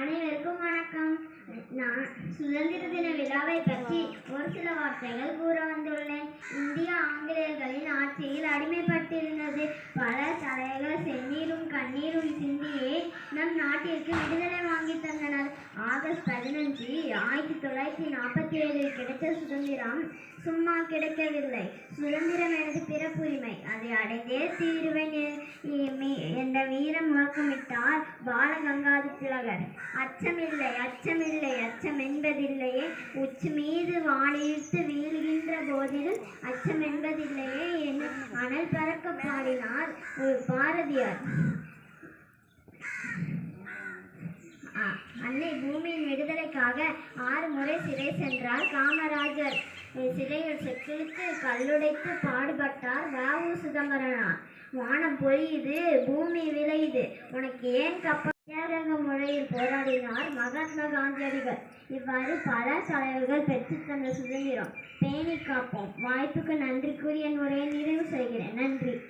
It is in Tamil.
அனைவருக்கும் வணக்கம். நான் சுதந்திர தின விழாவை பற்றி ஒரு சில வார்த்தைகள் கூற வந்துள்ளேன். இந்தியா ஆங்கிலேயர்களின் ஆட்சியில் அடிமைப்பட்டிருந்தது. பல தலைகள் செந்நீரும் கண்ணீரும் சிந்தியே நம் நாட்டிற்கு விடுதலை வாங்கி தந்தனர். ஆகஸ்ட் பதினஞ்சு ஆயிரத்தி தொள்ளாயிரத்தி நாற்பத்தி ஏழில் கிடைத்த சுதந்திரம் சும்மா கிடைக்கவில்லை. சுதந்திரம் எனது பிறப்புரிமை. அதை அடைந்தே தீருவேன் எ- வீரம் முழக்கமிட்டார் பாலகங்காதி திலகர். அச்சமில்லை அச்சமில்லை அச்சம் என்பதில்லையே உச்சி மீது வானிழுத்து வீழ்கின்ற போதிலும் அச்சம் என்பதில்லையே என்று அனல் பறக்க பாடினார் ஒரு பாரதியார். அன்னை பூமியின் விடுதலைக்காக ஆறு முறை சிறை சென்றார் காமராஜர். சிறையில் செக்கிழுத்து கல்லுடைத்து பாடுபட்டார் வாவு சிதம்பரனார். வானம் பொழியுது பூமி விளையுது. உனக்கு ஏன் கப்ப தியாகங்க முறையில் போராடினார் மகாத்மா காந்தியடிகள். இவ்வாறு பல தலைவர்கள் பெற்றுத் தந்த சுதந்திரம். பேணி காப்போம். வாய்ப்புக்கு நன்றி கூறி என் உரையை நிறைவு செய்கிறேன். நன்றி.